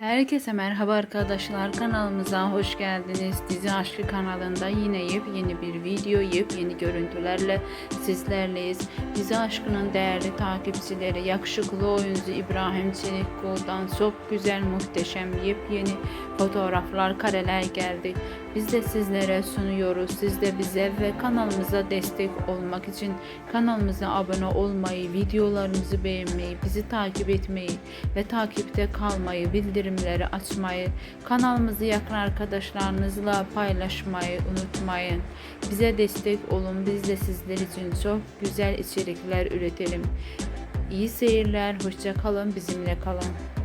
Herkese merhaba arkadaşlar kanalımıza hoş geldiniz. Dizi Aşkı kanalında yine yepyeni bir video, yepyeni görüntülerle sizlerleyiz. Dizi Aşkı'nın değerli takipçileri, yakışıklı oyuncu İbrahim Çelikkol'dan çok güzel, muhteşem, yepyeni fotoğraflar, kareler geldi. Biz de sizlere sunuyoruz. Siz de bize ve kanalımıza destek olmak için kanalımıza abone olmayı, videolarımızı beğenmeyi, bizi takip etmeyi ve takipte kalmayı, bildirimleri açmayı, kanalımızı yakın arkadaşlarınızla paylaşmayı unutmayın. Bize destek olun. Biz de sizler için çok güzel içerikler üretelim. İyi seyirler, hoşça kalın, bizimle kalın.